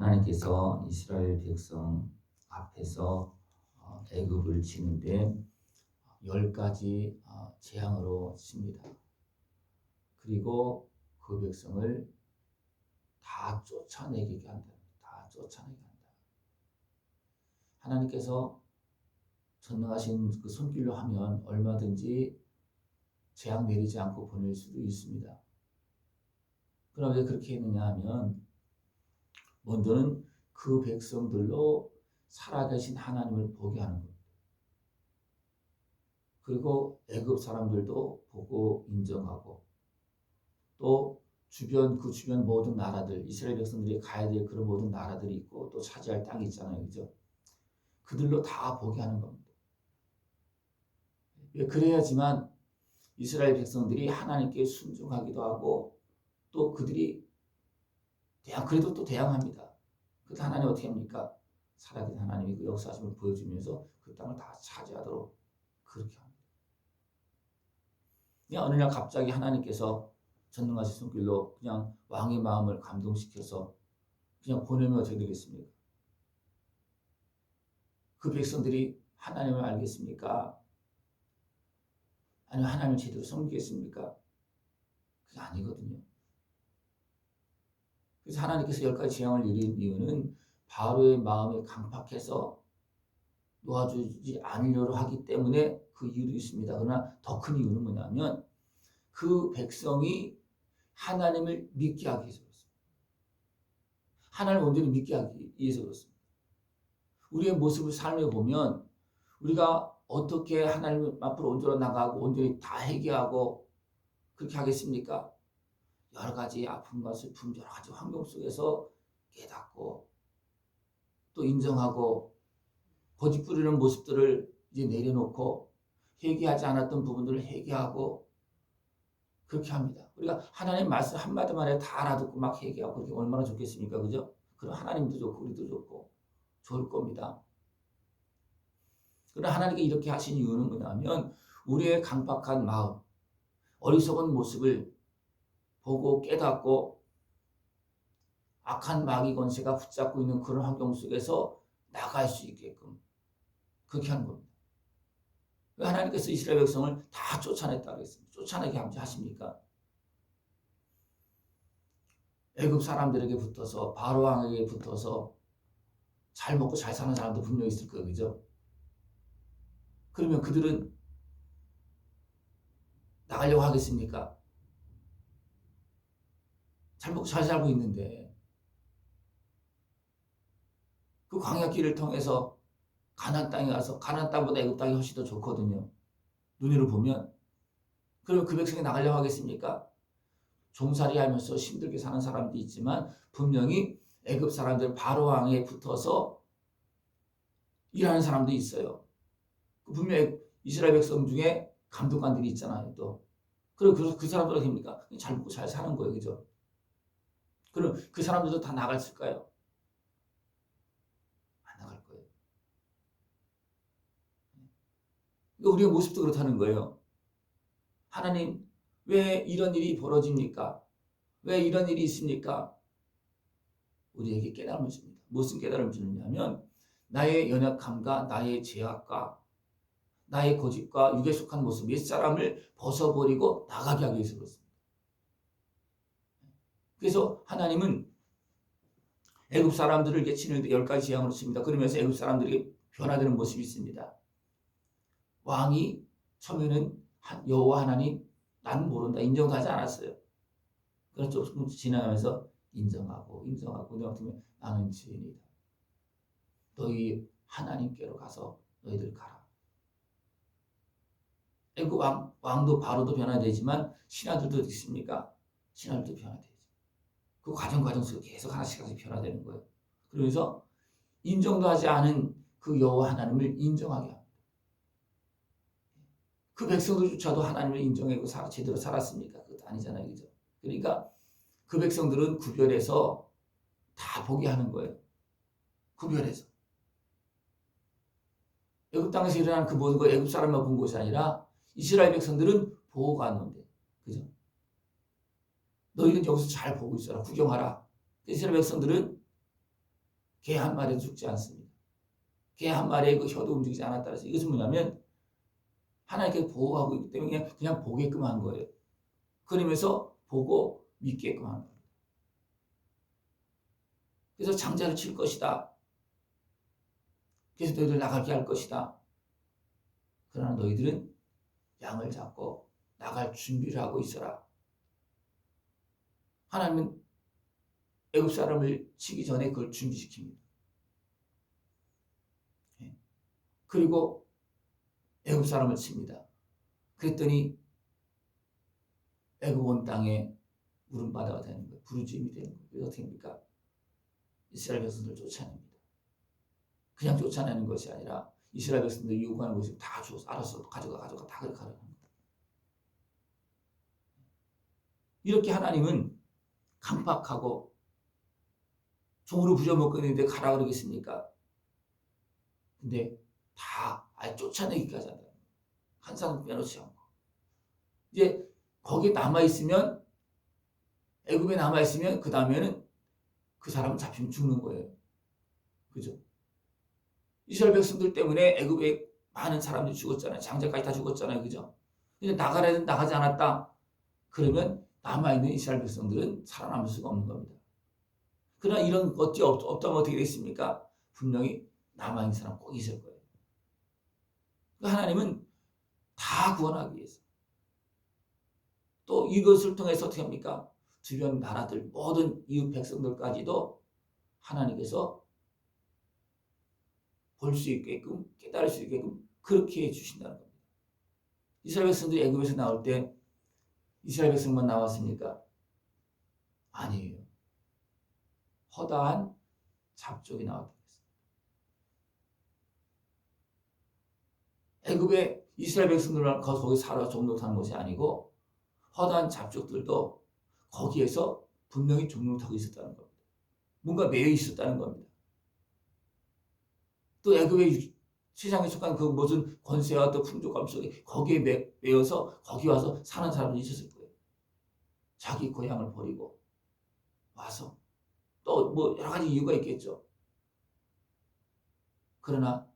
하나님께서 이스라엘 백성 앞에서 어, 애굽을 치는데 열 가지 어, 재앙으로 칩니다. 그리고 그 백성을 다 쫓아내게 한다. 다 쫓아내게 한다. 하나님께서 전능하신 그 손길로 하면 얼마든지 재앙 내리지 않고 보낼 수도 있습니다. 그럼 왜 그렇게 했느냐 하면 먼저는 그 백성들로 살아계신 하나님을 보게 하는 겁니다. 그리고 애굽 사람들도 보고 인정하고 또 주변 그 주변 모든 나라들 이스라엘 백성들이 가야 될 그런 모든 나라들이 있고 또 차지할 땅이 있잖아요, 그죠? 그들로 다 보게 하는 겁니다. 예, 그래야지만 이스라엘 백성들이 하나님께 순종하기도 하고 또 그들이 대항 그래도 또 대항합니다. 그때 하나님 어떻게 합니까? 살아계신 하나님이 그 역사심을 보여주면서 그 땅을 다 차지하도록 그렇게 합니다. 그냥 어느 날 갑자기 하나님께서 전능하신 손길로 그냥 왕의 마음을 감동시켜서 그냥 보내면 어떻게 되겠습니까? 그 백성들이 하나님을 알겠습니까? 아니면 하나님을 제대로 섬기겠습니까? 그게 아니거든요. 그래서 하나님께서 열 가지 재앙을 내린 이유는 바로의 마음이 강팍해서 놓아주지 않으려고 하기 때문에 그 이유도 있습니다. 그러나 더 큰 이유는 뭐냐면 그 백성이 하나님을 믿게 하기 위해서 그렇습니다. 하나님을 온전히 믿게 하기 위해서 그렇습니다. 우리의 모습을 삶에 보면 우리가 어떻게 하나님 앞으로 온전히 나가고 온전히 다 회개하고 그렇게 하겠습니까? 여러 가지 아픔과 슬픔, 여러 가지 환경 속에서 깨닫고 또 인정하고 거짓 부리는 모습들을 이제 내려놓고 회개하지 않았던 부분들을 회개하고 그렇게 합니다. 우리가 하나님 말씀 한마디만 해도 다 알아듣고 막 회개하고 그렇게 얼마나 좋겠습니까? 그죠? 그럼 하나님도 좋고 우리도 좋고 좋을 겁니다. 그러나 하나님께 이렇게 하신 이유는 뭐냐면 우리의 강박한 마음, 어리석은 모습을 보고 깨닫고 악한 마귀 권세가 붙잡고 있는 그런 환경 속에서 나갈 수 있게끔 그렇게 하는 겁니다. 하나님께서 이스라엘 백성을 다 쫓아냈다 그랬습니다. 쫓아내게 하십니까? 애굽 사람들에게 붙어서 바로 왕에게 붙어서 잘 먹고 잘 사는 사람도 분명히 있을 거예요. 그죠? 그러면 그들은 나가려고 하겠습니까? 잘 먹고 잘 살고 있는데 그 광야길을 통해서 가난 땅에 가서 가난 땅보다 애굽 땅이 훨씬 더 좋거든요. 눈으로 보면 그럼 그 백성이 나가려고 하겠습니까? 종살이 하면서 힘들게 사는 사람도 있지만 분명히 애굽 사람들 바로 왕에 붙어서 일하는 사람도 있어요. 분명히 이스라엘 백성 중에 감독관들이 있잖아요. 또 그리고 그, 그 사람들은 됩니까? 잘 먹고 잘 사는 거예요, 그죠? 그럼 그 사람들도 다 나갔을까요? 안 나갈 거예요. 그러니까 우리의 모습도 그렇다는 거예요. 하나님, 왜 이런 일이 벌어집니까? 왜 이런 일이 있습니까? 우리에게 깨달음을 줍니다. 무슨 깨달음을 주느냐면, 나의 연약함과 나의 죄악과 나의 고집과 육에 속한 모습, 몇 사람을 벗어버리고 나가게 하기 위해서 그렇습니다. 그래서 하나님은 애굽 사람들을 이렇게 치는데 열 가지 재앙으로 칩니다. 그러면서 애굽 사람들이 변화되는 모습이 있습니다. 왕이 처음에는 여호와 하나님 나는 모른다 인정도 하지 않았어요. 그래서 조금 지나면서 인정하고 인정하고 내가 어떻게 나는 죄인이다. 너희 하나님께로 가서 너희들 가라. 애굽 왕, 왕도 바로도 변화되지만 신하들도 있습니까? 신하들도 변화돼. 그 과정 과정 속에 계속 하나씩 하나씩 변화되는 거예요. 그러면서 인정도 하지 않은 그 여호와 하나님을 인정하게 합니다. 그 백성들조차도 하나님을 인정하고 제대로 살았습니까? 그것도 아니잖아요. 그죠? 그러니까 그 백성들은 구별해서 다 보게 하는 거예요. 구별해서. 애굽 땅에서 일어난 그 모든 걸 애굽 사람만 본 것이 아니라 이스라엘 백성들은 보호가 안는데 그죠? 너희는 여기서 잘 보고 있어라. 구경하라. 이스라엘 백성들은 개 한 마리도 죽지 않습니다. 개 한 마리의 그 혀도 움직이지 않았다 해서 이것은 뭐냐면 하나님께 보호하고 있기 때문에 그냥, 그냥 보게끔 한 거예요. 그러면서 보고 믿게끔 하는 겁니다. 그래서 장자를 칠 것이다. 그래서 너희들 나가게 할 것이다. 그러나 너희들은 양을 잡고 나갈 준비를 하고 있어라. 하나님은 애굽 사람을 치기 전에 그걸 준비시킵니다. 예. 그리고 애굽 사람을 칩니다. 그랬더니 애굽 온 땅에 울음바다가 되는 거예요. 부르짖음이 되는 거예요. 그래서 어떻게 됩니까? 이스라엘 백성들 쫓아냅니다. 그냥 쫓아내는 것이 아니라 이스라엘 백성들 요구하는 것이 다 주어서 알아서 가져가 가져가 다 그렇게 하라는 겁니다. 이렇게 하나님은 강팍하고 종으로 부려먹고 있는데 가라 그러겠습니까? 근데 다 아예 쫓아내기까지 한다. 한 사람 빼놓지 않고. 이제 거기에 남아있으면 애굽에 남아있으면 그 다음에는 그 사람은 잡히면 죽는 거예요. 그죠? 이스라엘 백성들 때문에 애굽에 많은 사람들이 죽었잖아요. 장자까지 다 죽었잖아요. 그죠? 근데 나가라 해도 나가지 않았다. 그러면 남아있는 이스라엘 백성들은 살아남을 수가 없는 겁니다. 그러나 이런 것이 없, 없다면 어떻게 되겠습니까? 분명히 남아있는 사람 꼭 있을 거예요. 그러니까 하나님은 다 구원하기 위해서. 또 이것을 통해서 어떻게 합니까? 주변 나라들, 모든 이웃 백성들까지도 하나님께서 볼 수 있게끔, 깨달을 수 있게끔 그렇게 해주신다는 겁니다. 이스라엘 백성들이 애굽에서 나올 때 이스라엘 백성만 나왔습니까? 아니에요. 허다한 잡족이 나왔다. 애굽에 이스라엘 백성들만 거기 살아 종로 사는 것이 아니고 허다한 잡족들도 거기에서 분명히 종로를 타고 있었다는 겁니다. 뭔가 매여 있었다는 겁니다. 또 애굽의 세상에 속한 그 무슨 권세와 또 풍족감 속에 거기에 매, 매여서 거기 와서 사는 사람이 있었을 거예요. 자기 고향을 버리고 와서 또 뭐 여러 가지 이유가 있겠죠. 그러나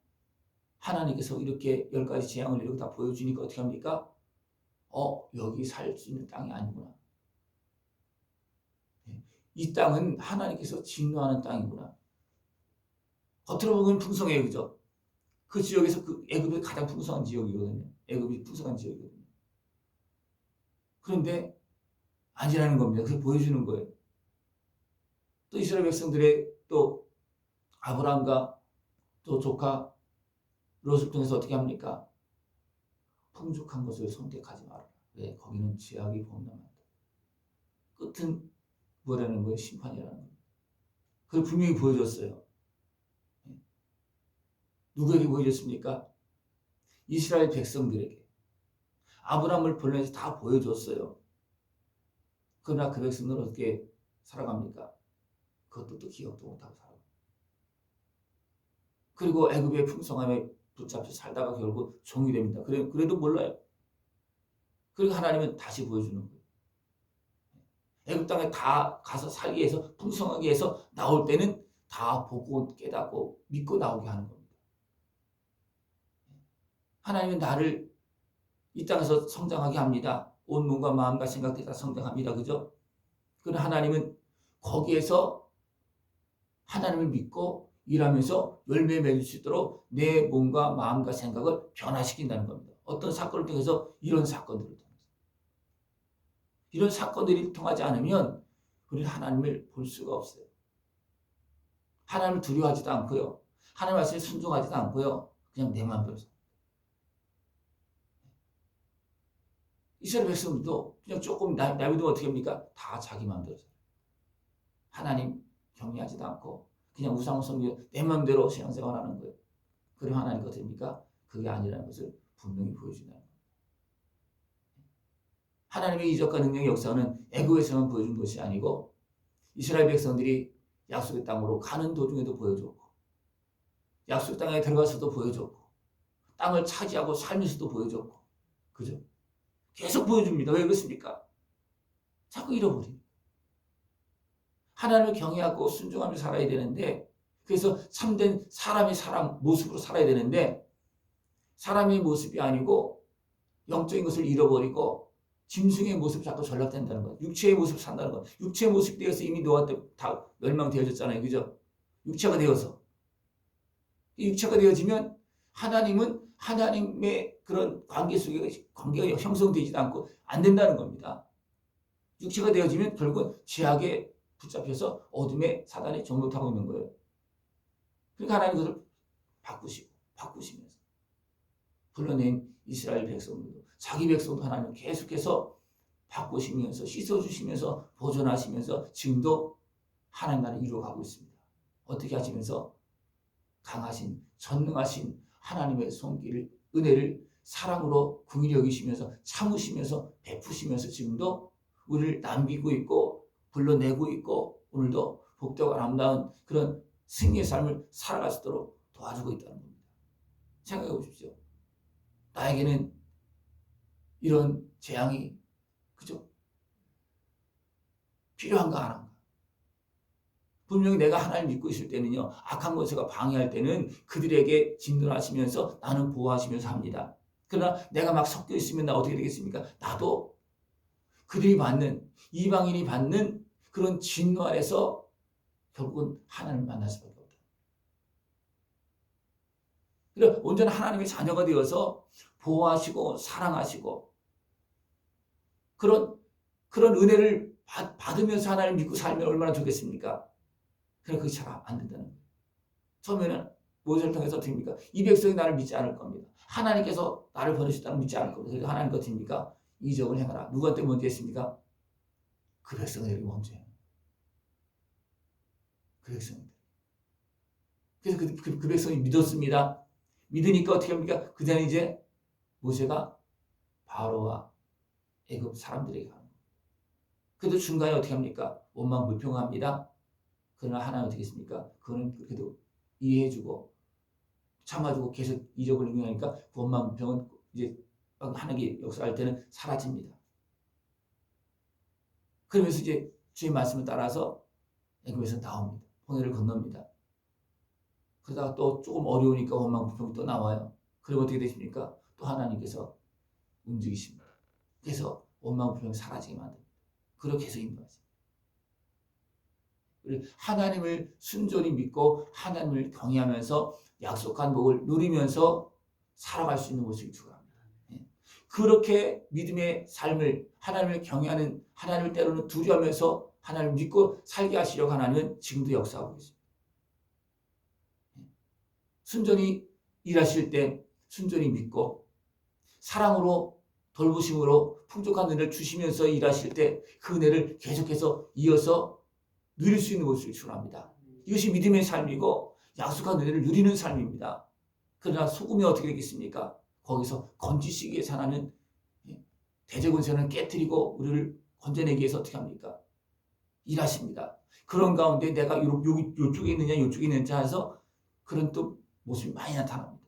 하나님께서 이렇게 열 가지 재앙을 이렇게 다 보여주니까 어떻게 합니까? 어, 여기 살 수 있는 땅이 아니구나. 이 땅은 하나님께서 진노하는 땅이구나. 겉으로 보면 풍성해요, 그죠? 그 지역에서 그 애굽이 가장 풍성한 지역이거든요. 애굽이 풍성한 지역이거든요. 그런데 아니라는 겁니다. 그게 보여주는 거예요. 또 이스라엘 백성들의 또 아브라함과 또 조카 롯을 통해서 어떻게 합니까? 풍족한 것을 선택하지 말아라. 왜? 거기는 죄악이 범람한다. 끝은 뭐라는 거예요? 심판이라는 거예요. 그걸 분명히 보여줬어요. 예. 누구에게 보여줬습니까? 이스라엘 백성들에게. 아브라함을 보내서 다 보여줬어요. 그러나 그 백성들은 어떻게 살아갑니까? 그것도 또 기억도 못하고 살아갑니다. 그리고 애굽의 풍성함에 붙잡혀 살다가 결국 종이 됩니다. 그래, 그래도 몰라요. 그리고 하나님은 다시 보여주는 거예요. 애굽 땅에 다 가서 살기 위해서 풍성하게 해서 나올 때는 다 보고 깨닫고 믿고 나오게 하는 겁니다. 하나님은 나를 이 땅에서 성장하게 합니다. 온 몸과 마음과 생각들이 다 성장합니다. 그죠? 그러나 하나님은 거기에서 하나님을 믿고 일하면서 열매 맺을 수 있도록 내 몸과 마음과 생각을 변화시킨다는 겁니다. 어떤 사건을 통해서 이런 사건들을 통해서. 이런 사건들이 통하지 않으면 우리는 하나님을 볼 수가 없어요. 하나님을 두려워하지도 않고요. 하나님 말씀에 순종하지도 않고요. 그냥 내 마음대로 삽니다. 이스라엘 백성들도 그냥 조금 나비도 어떻게 합니까? 다 자기 마음대로. 하나님 경외하지도 않고 그냥 우상을 섬기고 내 마음대로 신앙생활 하는 거예요. 그럼 하나님과 됩니까? 그게 아니라는 것을 분명히 보여준다는 겁니다. 하나님의 이적과 능력의 역사는 애굽에서만 보여준 것이 아니고 이스라엘 백성들이 약속의 땅으로 가는 도중에도 보여줬고 약속 땅에 들어가서도 보여줬고 땅을 차지하고 살면서도 보여줬고 그죠? 계속 보여줍니다. 왜 그렇습니까? 자꾸 잃어버립니다. 하나님을 경외하고 순종하며 살아야 되는데 그래서 참된 사람의 사람 모습으로 살아야 되는데 사람의 모습이 아니고 영적인 것을 잃어버리고 짐승의 모습 자꾸 전락된다는 거예요. 육체의 모습 산다는 거예요. 육체의 모습 되어서 이미 때다 멸망되어졌잖아요. 그죠? 육체가 되어서. 이 육체가 되어지면 하나님은 하나님의 그런 관계 속에 관계가 형성되지도 않고 안 된다는 겁니다. 육체가 되어지면 결국은 죄악에 붙잡혀서 어둠의 사단에 정복하고 있는 거예요. 그러니까 하나님 그것을 바꾸시고 바꾸시면서 불러낸 이스라엘 백성들도 자기 백성도 하나님 계속해서 바꾸시면서 씻어주시면서 보존하시면서 지금도 하나님 나라를 이루어가고 있습니다. 어떻게 하시면서 강하신 전능하신 하나님의 손길을 은혜를 사랑으로 궁히 여기시면서 참으시면서 베푸시면서 지금도 우리를 남기고 있고 불러내고 있고 오늘도 복되고 아름다운 그런 승리의 삶을 살아갈 수 있도록 도와주고 있다는 겁니다. 생각해 보십시오. 나에게는 이런 재앙이 그죠? 필요한가 안 한가? 분명히 내가 하나님 믿고 있을 때는요, 악한 것을 방해할 때는 그들에게 진노하시면서 나는 보호하시면서 합니다. 그러나 내가 막 섞여 있으면 나 어떻게 되겠습니까? 나도 그들이 받는, 이방인이 받는 그런 진노 아래서 결국은 하나님을 만날 수밖에 없다. 그래, 온전한 하나님의 자녀가 되어서 보호하시고 사랑하시고 그런 그런 은혜를 받, 받으면서 하나님 믿고 살면 얼마나 좋겠습니까? 그래 그게 잘 안 된다는 거예요. 처음에는 모세를 통해서 어떻습니까? 이 백성이 나를 믿지 않을 겁니다. 하나님께서 나를 보내셨다는 믿지 않을 겁니다. 그래서 하나님 어떻습니까? 이적을 행하라. 누구한테 먼저 했습니까? 그 백성들이 먼저 해요. 그 백성들. 그래서 그, 그, 그 백성이 믿었습니다. 믿으니까 어떻게 합니까? 그다음 이제 모세가 바로와 애굽 사람들에게 가는 거예요. 그래도 중간에 어떻게 합니까? 원망 불평합니다. 그러나 하나님 어떻게 했습니까? 그거는 그래도 이해해주고 참아주고 계속 이적을 응용하니까 그 원망 불평은 이제 하나님께 역사할 때는 사라집니다. 그러면서 이제 주의 말씀을 따라서 애굽에서 나옵니다. 홍해를 건넙니다. 그러다가 또 조금 어려우니까 원망 불평이 또 나와요. 그리고 어떻게 되십니까? 또 하나님께서 움직이십니다. 그래서 원망 불평이 사라지게 만듭니다. 그렇게 해서 인도하세요. 하나님을 순전히 믿고 하나님을 경외하면서 약속한 복을 누리면서 살아갈 수 있는 모습이 주합니다. 예. 그렇게 믿음의 삶을 하나님을 경외하는 하나님을 때로는 두려워하면서 하나님을 믿고 살게 하시려고 하나님은 지금도 역사하고 있습니다. 예. 순전히 일하실 때 순전히 믿고 사랑으로 돌보심으로 풍족한 은혜를 주시면서 일하실 때 그 은혜를 계속해서 이어서 누릴 수 있는 것을 주합니다. 이것이 믿음의 삶이고 약속한 은혜를 누리는 삶입니다. 그러나 소금이 어떻게 되겠습니까? 거기서 건지시기 위해서 하나는 예, 대제군세는 깨뜨리고 우리를 건져내기 위해서 어떻게 합니까? 일하십니다. 그런 가운데 내가 요, 요, 요쪽에 있느냐 요쪽에 있느냐 해서 그런 또 모습이 많이 나타납니다.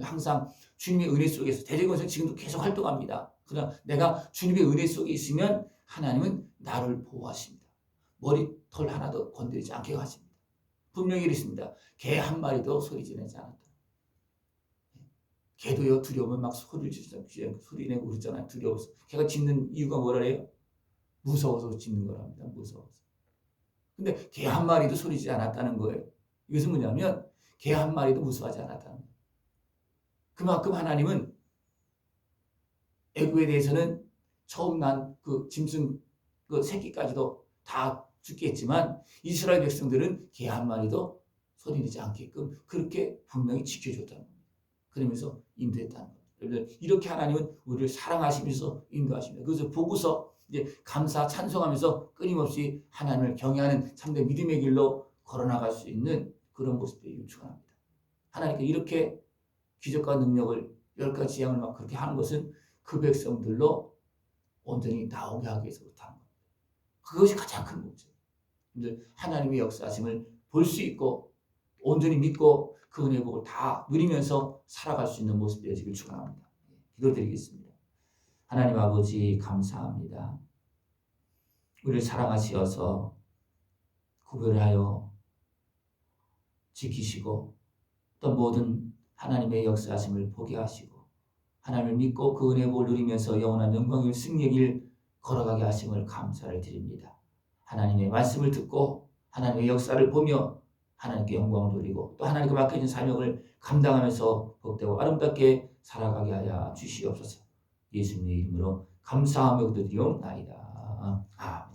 항상 주님의 은혜 속에서 대제권세 지금도 계속 활동합니다. 그러나 내가 주님의 은혜 속에 있으면 하나님은 나를 보호하십니다. 머리털 하나도 건드리지 않게 하십니다. 분명히 이랬습니다. 개 한 마리도 소리 지내지 않았다. 개도요 두려우면 막 소리를 지르잖아요. 소리 내고 그러잖아요. 두려워서. 개가 짖는 이유가 뭐라래요? 무서워서 짖는 거랍니다. 무서워서. 근데 개 한 마리도 소리지 않았다는 거예요. 이것은 뭐냐면 개 한 마리도 무서워하지 않았다는 거예요. 그만큼 하나님은 애굽에 대해서는 처음 난 그 짐승 그 새끼까지도 다 죽겠지만 이스라엘 백성들은 개 한 마리도 소리내지 않게끔 그렇게 분명히 지켜줬다는 겁니다. 그러면서 인도했다는 겁니다. 여러분들 이렇게 하나님은 우리를 사랑하시면서 인도하십니다. 그래서 보고서 이제 감사 찬송하면서 끊임없이 하나님을 경외하는 참된 믿음의 길로 걸어나갈 수 있는 그런 모습들이 요청합니다. 하나님께 이렇게 기적과 능력을 열 가지 재앙을 막 그렇게 하는 것은 그 백성들로 온전히 나오게 하기 위해서 그렇다는 겁니다. 그것이 가장 큰 문제. 하나님의 역사하심을 볼 수 있고 온전히 믿고 그 은혜 복을 다 누리면서 살아갈 수 있는 모습 되어지길 축원합니다. 기도드리겠습니다. 하나님 아버지 감사합니다. 우리를 사랑하시어서 구별하여 지키시고 또 모든 하나님의 역사하심을 보게 하시고 하나님을 믿고 그 은혜 볼 누리면서 영원한 영광을 승리길 걸어가게 하심을 감사를 드립니다. 하나님의 말씀을 듣고 하나님의 역사를 보며 하나님께 영광을 돌리고 또 하나님께 맡겨진 사명을 감당하면서 복되고 아름답게 살아가게 하여 주시옵소서. 예수님의 이름으로 감사하며 기도드리옵나이다. 아멘.